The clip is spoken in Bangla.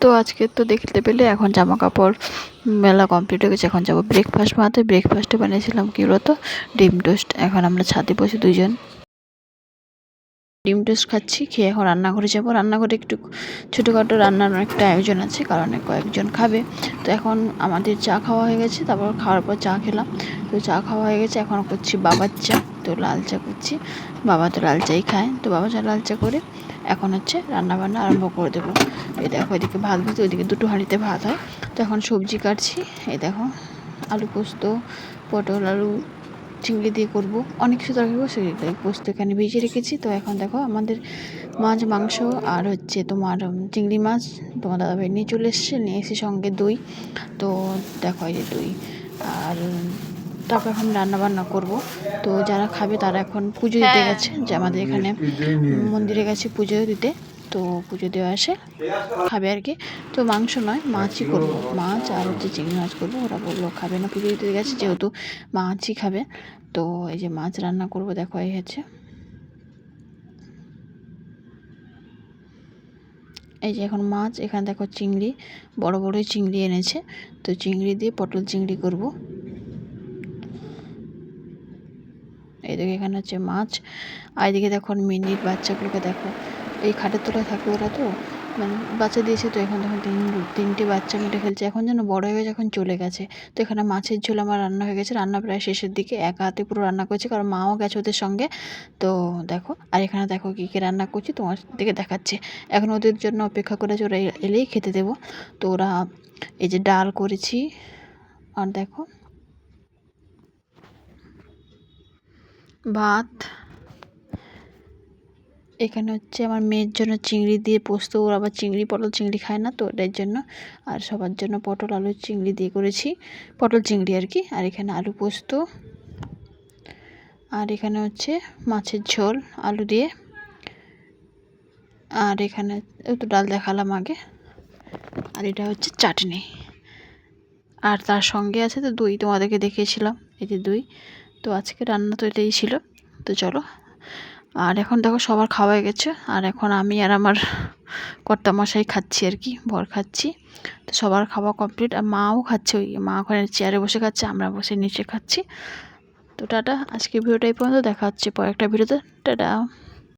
তো আজকে তো দেখতে পেলে এখন জামা কাপড় মেলা কমপ্লিট হয়ে গেছে, এখন যাব ব্রেকফাস্ট বানাতে। ব্রেকফাস্টে বানিয়েছিলাম কী বলতো? ডিম টোস্ট এখন আমরা ছাদে বসে দুজন ডিম টোস্ট খাচ্ছি, খেয়ে এখন রান্নাঘরে যাব। রান্নাঘরে একটু ছোটোখাটো রান্নার একটা আয়োজন আছে, কারণ কয়েকজন খাবে। তো এখন আমাদের চা খাওয়া হয়ে গেছে, তারপর খাওয়ার পর চা খেলাম। তো চা খাওয়া হয়ে গেছে, এখন করছি বাবার চা, তো লাল চা করছি। বাবা তো লাল চাই খায়, তো বাবা চা লাল চা করে এখন হচ্ছে রান্না বান্না আরম্ভ করে দেবো। এই দেখো এদিকে ভাত ভেজে ওইদিকে দুটো হাঁড়িতে ভাত হয়। তো এখন সবজি কাটছি। এই দেখো আলু পোস্ত পটল আলু চিংড়ি দিয়ে করব। অনেক কিছু তরকারি করব সেগুলো পোস্ত এখানে ভিজিয়ে রেখেছি। তো এখন দেখো আমাদের মাছ মাংস আর হচ্ছে তোমার চিংড়ি মাছ তোমার দাদাভাই নিয়ে চলে এসছে নিয়ে এসে সঙ্গে দই। তো দেখো এই যে দই। আর তারপর এখন রান্না বান্না করব। তো যারা খাবে তারা এখন পুজো দিতে গেছে যে আমাদের এখানে মন্দিরে গেছে পুজো দিতে। তো পুজো দেওয়া আসে, খাবে আর কি। তো মাংস নয়, মাছই করব। মাছ আর হচ্ছে চিংড়ি মাছ করব। ওরা বলল, খাবে না, পুজো দিতে গেছে যেহেতু মাছই খাবে। তো এই যে মাছ রান্না করব, দেখো, এই হচ্ছে। এই যে এখন মাছ, এখানে দেখো চিংড়ি, বড় বড়ই চিংড়ি এনেছে। তো চিংড়ি দিয়ে পটল চিংড়ি করব। এইদিকে এখানে হচ্ছে মাছ। আর এদিকে দেখো মিনির বাচ্চাগুলোকে দেখো। এই খাটের তলায় থাকে ওরা তো। মানে বাচ্চা দিয়েছে তো এখন দেখুন তিন, তিনটে বাচ্চা মিলে খেলছে। এখন যেন বড় হয়ে এখন চলে গেছে, তো এখানে মাছের ঝোল আমার রান্না হয়ে গেছে। রান্না প্রায় শেষের দিকে, একা হাতে পুরো রান্না করছি, কারণ মাও গেছে ওদের সঙ্গে। তো দেখো, আর এখানে দেখো কী কী রান্না করছি, তোমার দিকে দেখাচ্ছে। এখন ওদের জন্য অপেক্ষা করেছে ওরা এলেই খেতে দেবো। তো ওরা এই যে ডাল করেছি, আর দেখো, ভাত এখানে হচ্ছে আমার মেয়ের জন্য চিংড়ি দিয়ে পোস্ত, ওর আবার চিংড়ি, পটল চিংড়ি খায় না তো ওটার জন্য। আর সবার জন্য পটল, আলু, চিংড়ি দিয়ে করেছি। পটল চিংড়ি আর কি। আর এখানে আলু পোস্ত। আর এখানে হচ্ছে মাছের ঝোল, আলু দিয়ে। আর এখানে তো ডাল দেখালাম আগে। আর এটা হচ্ছে চাটনি। আর তার সঙ্গে আছে তো দই, তোমাদেরকে দেখিয়েছিলাম। এই যে দই। তো আজকে রান্না তো এটাই ছিল। তো চলো আর এখন দেখো সবার খাওয়া গেছে। আর এখন আমি আর আমার কর্তা মশাই খাচ্ছি আর কি, বর খাচ্ছি। তো সবার খাওয়া কমপ্লিট। আর মাও খাচ্ছে ওই, মা ওখানে চেয়ারে বসে খাচ্ছে, আমরা বসে নিচে খাচ্ছি। তো টাটা আজকে ভিডিওটা এই পর্যন্ত। দেখা হচ্ছে পরে একটা ভিডিওতে টাটা।